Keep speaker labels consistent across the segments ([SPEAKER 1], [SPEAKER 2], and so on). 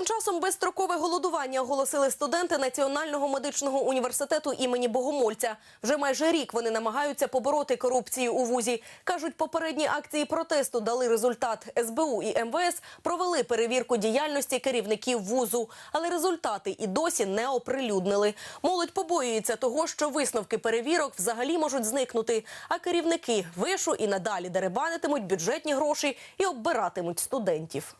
[SPEAKER 1] Тим часом безстрокове голодування оголосили студенти Національного медичного університету імені Богомольця. Вже майже рік вони намагаються побороти корупцію у вузі. Кажуть, попередні акції протесту дали результат. СБУ і МВС провели перевірку діяльності керівників вузу, але результати і досі не оприлюднили. Молодь побоюється того, що висновки перевірок взагалі можуть зникнути. А керівники вишу і надалі деребанитимуть бюджетні гроші і оббиратимуть студентів.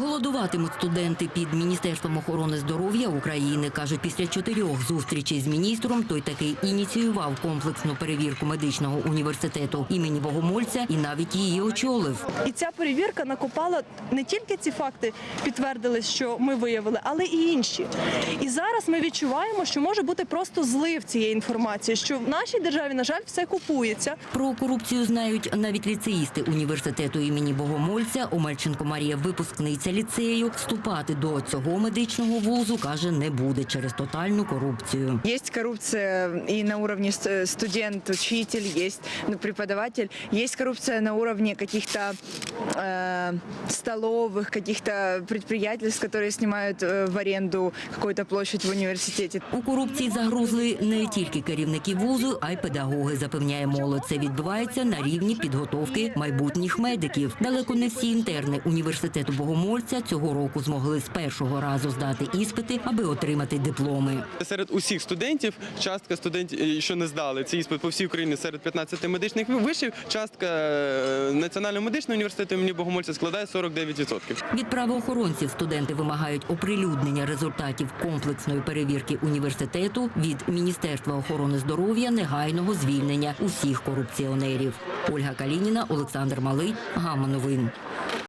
[SPEAKER 2] Голодуватимуть студенти під Міністерством охорони здоров'я України. Кажуть, після чотирьох зустрічей з міністром той таки ініціював комплексну перевірку медичного університету імені Богомольця і навіть її очолив.
[SPEAKER 3] І ця перевірка накопала не тільки ці факти, підтвердились, що ми виявили, але і інші. І зараз ми відчуваємо, що може бути просто злив цієї інформації, що в нашій державі, на жаль, все купується.
[SPEAKER 2] Про корупцію знають навіть ліцеїсти університету імені Богомольця. Омельченко Марія, випускниця ліцею, вступати до цього медичного вузу каже не буде через тотальну корупцію.
[SPEAKER 4] Есть коррупция и на уровне ст- студент, учитель, есть ну, преподаватель. Есть коррупция на уровне каких-то э, столовых, каких-то предприятельств, которые снимают э, в аренду какую-то площадь в университете.
[SPEAKER 2] У корупції загрузли не тільки керівники вузу, а й педагоги, запевняє молодь. Це відбувається на рівні підготовки майбутніх медиків. Далеко не всі інтерни університету Богомольця цього року змогли з першого разу здати іспити, аби отримати дипломи.
[SPEAKER 5] Серед усіх студентів частка студентів, е, що не здали цей іспит по всій Україні серед 15 медичних вишів, частка е, Національного медичного університету імені Богомольця складає 49%.
[SPEAKER 2] Від правоохоронців студенти вимагають оприлюднення результатів комплексної перевірки університету від Міністерства охорони здоров'я негайного звільнення усіх корупціонерів. Ольга Калініна, Олександр Малий, Гама Новин.